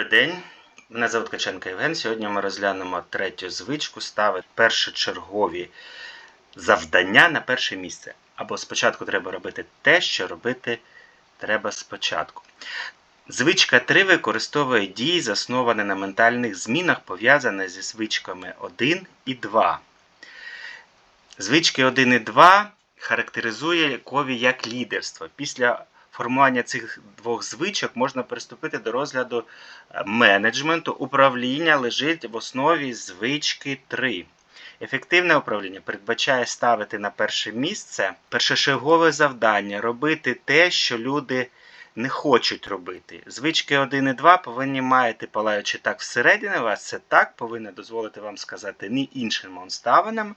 Добрий день. Мене звуть Ткаченко Євген. Сьогодні ми розглянемо третю звичку ставити першочергові завдання на перше місце. Або спочатку треба робити те, що робити треба спочатку. Звичка 3 використовує дії, засновані на ментальних змінах, пов'язані зі звичками 1 і 2. Звички 1 і 2 характеризує кові як лідерство. Після формування цих двох звичок можна приступити до розгляду е, менеджменту. Управління лежить в основі звички 3. Ефективне управління передбачає ставити на перше місце першочергове завдання, робити те, що люди не хочуть робити. Звички 1 і 2 повинні маєте палаючи так всередині вас, це так повинно дозволити вам сказати ні іншим обставинам,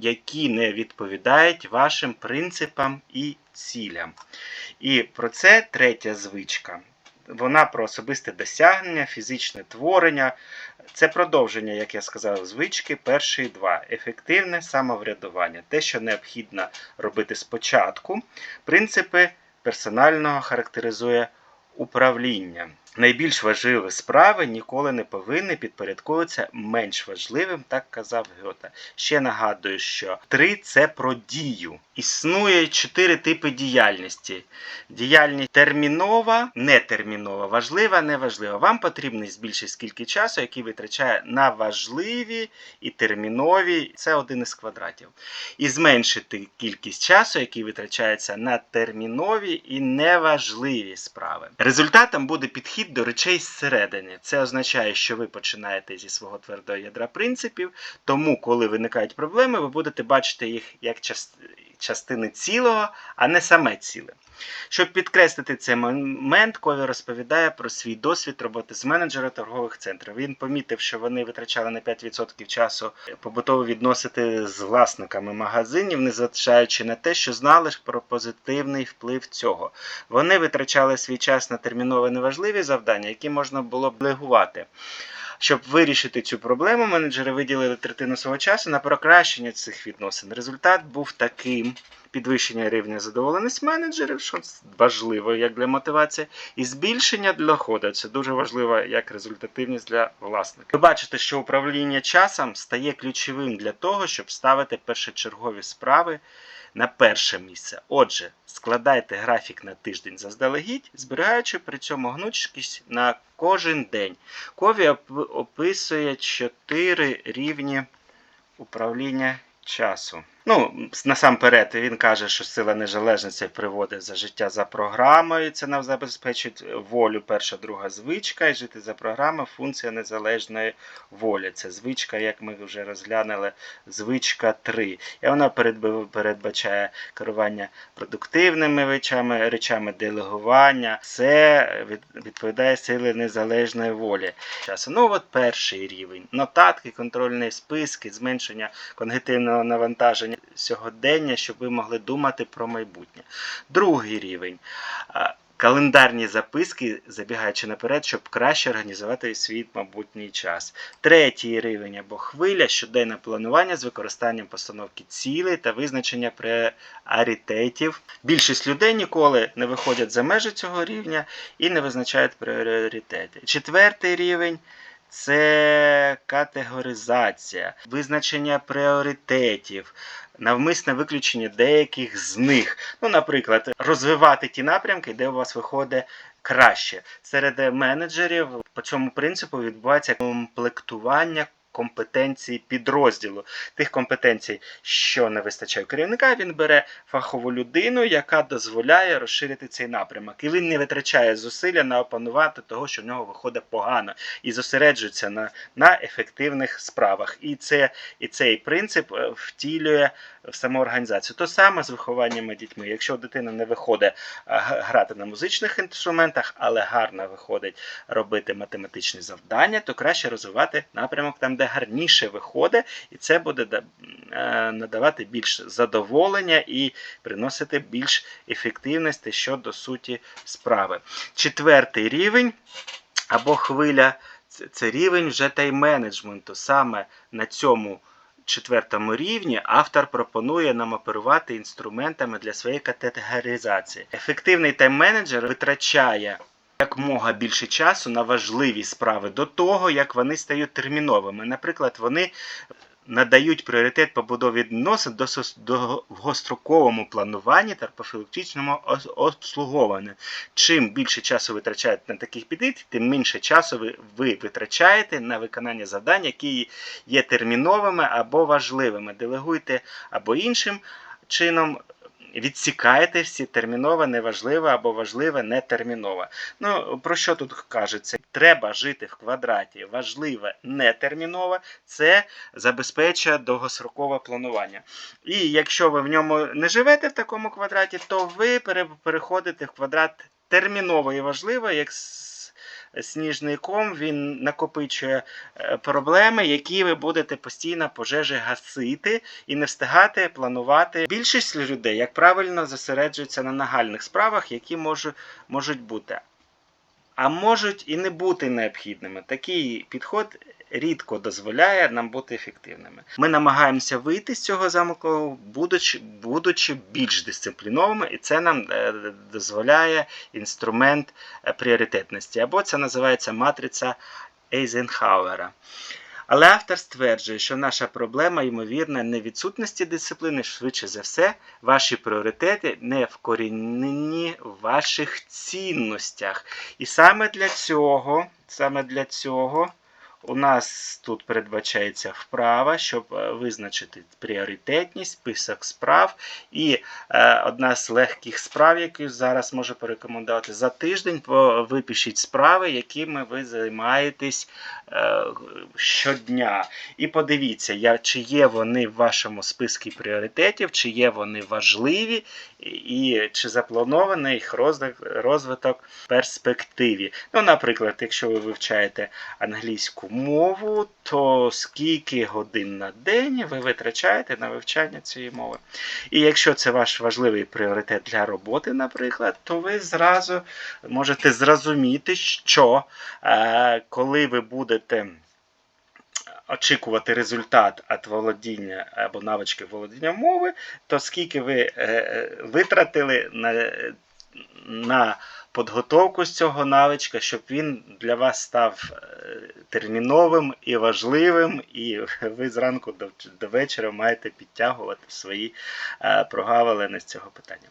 які не відповідають вашим принципам і цілям. І про це третя звичка. Вона про особисте досягнення, фізичне творення. Це продовження, як я сказав, звички першої два. Ефективне самоврядування. Те, що необхідно робити спочатку. Принципи персонального характеризує управління. Найбільш важливі справи ніколи не повинні підпорядковуватися менш важливим, так казав Гьота. Ще нагадую, що три це про дію. Існує чотири типи діяльності: діяльність термінова, нетермінова, важлива, неважлива. Вам потрібно збільшити скільки часу, який витрачає на важливі і термінові. Це один із квадратів. І зменшити кількість часу, який витрачається на термінові і неважливі справи. Результатом буде підхід до речей зсередини. Це означає, що ви починаєте зі свого твердого ядра принципів, тому, коли виникають проблеми, ви будете бачити їх як частини цілого, а не саме ціле. Щоб підкреслити цей момент, Кові розповідає про свій досвід роботи з менеджера торгових центрів. Він помітив, що вони витрачали на 5% часу побутово відносити з власниками магазинів, незважаючи на те, що знали про позитивний вплив цього. Вони витрачали свій час на термінові неважливі завдання, які можна було б делегувати. Щоб вирішити цю проблему, менеджери виділили третину свого часу на покращення цих відносин. Результат був таким: підвищення рівня задоволеності менеджерів, що важливо як для мотивації, і збільшення доходу. Це дуже важливо як результативність для власника. Ви бачите, що управління часом стає ключовим для того, щоб ставити першочергові справи на перше місце. Отже, складайте графік на тиждень заздалегідь, зберігаючи при цьому гнучкість на кожен день. Кові описує 4 рівні управління часу. Ну, насамперед, він каже, що сила незалежності приводить за життя за програмою. Це нам забезпечить волю, перша, друга звичка, і жити за програмою функція незалежної волі. Це звичка, як ми вже розглянули, звичка 3. І вона передбачає керування продуктивними речами, речами делегування. Це відповідає сили незалежної волі. Часу. Ну, от перший рівень. Нотатки, контрольні списки, зменшення когнитивного навантаження сьогодення, щоб ви могли думати про майбутнє. Другий рівень. Календарні записки, забігаючи наперед, щоб краще організувати свій майбутній час. Третій рівень або хвиля щоденне планування з використанням постановки цілей та визначення пріоритетів. Більшість людей ніколи не виходять за межі цього рівня і не визначають пріоритети. Четвертий рівень. Це категоризація, визначення пріоритетів, навмисне виключення деяких з них. Ну, Наприклад, розвивати ті напрямки, де у вас виходить краще. Серед менеджерів по цьому принципу відбувається комплектування компетенції підрозділу. Тих компетенцій, що не вистачає керівника, він бере фахову людину, яка дозволяє розширити цей напрямок. І він не витрачає зусилля на опанувати того, що в нього виходить погано, і зосереджується на на ефективних справах. І це, і цей принцип е, втілює в саму організацію. То саме з вихованнями дітьми. Якщо дитина не виходить грати на музичних інструментах, але гарно виходить робити математичні завдання, то краще розвивати напрямок там, де гарніше виходить, і це буде е, надавати більш задоволення і приносити більш ефективності щодо суті справи. Четвертий рівень або хвиля це рівень вже тайм-менеджменту. Саме на цьому четвертому рівні автор пропонує нам оперувати інструментами для своєї категоризації. Ефективний тайм-менеджер витрачає якмога більше часу на важливі справи до того, як вони стають терміновими. Наприклад, вони надають пріоритет побудові відносин до довгостроковому плануванні та профілактичному обслуговуванню. Чим більше часу витрачаєте на таких підлітків, тим менше часу ви витрачаєте на виконання завдань, які є терміновими або важливими. Делегуйте або іншим чином. Відсікаєте всі термінове, неважливе або важливе, нетермінове. Ну, про що тут кажеться? Треба жити в квадраті важливе, нетермінове, це забезпечує довгострокове планування. І якщо ви в ньому не живете в такому квадраті, то ви переходите в квадрат термінове і важливе, як сніжний ком, він накопичує е, проблеми, які ви будете постійно пожежі гасити і не встигати планувати. Більшість людей, як правильно, зосереджується на нагальних справах, які можу- можуть бути. А можуть і не бути необхідними. Такий підход рідко дозволяє нам бути ефективними. Ми намагаємося вийти з цього замку, будучи, будучи більш дисциплінованими, і це нам е, дозволяє інструмент е, пріоритетності. Або це називається матриця Ейзенхауера. Але автор стверджує, що наша проблема, ймовірно, не відсутності дисципліни, швидше за все, ваші пріоритети не вкорінені в ваших цінностях. І саме для цього, саме для цього у нас тут передбачається вправа, щоб е, визначити пріоритетність, список справ. І е, одна з легких справ, яку зараз можу порекомендувати, за тиждень випишіть справи, якими ви займаєтесь е, щодня. І подивіться, я, чи є вони в вашому списку пріоритетів, чи є вони важливі, і, чи запланований їх розвиток в перспективі. Ну, наприклад, якщо ви вивчаєте англійську мову, то скільки годин на день ви витрачаєте на вивчання цієї мови. І якщо це ваш важливий пріоритет для роботи, наприклад, то ви зразу можете зрозуміти, що е, коли ви будете очікувати результат від володіння або навички володіння мови, то скільки ви е, е, витратили на, на підготовку з цього навичка, щоб він для вас став е, терміновим і важливим, і ви зранку до, вечора маєте підтягувати свої е, прогалини з цього питання.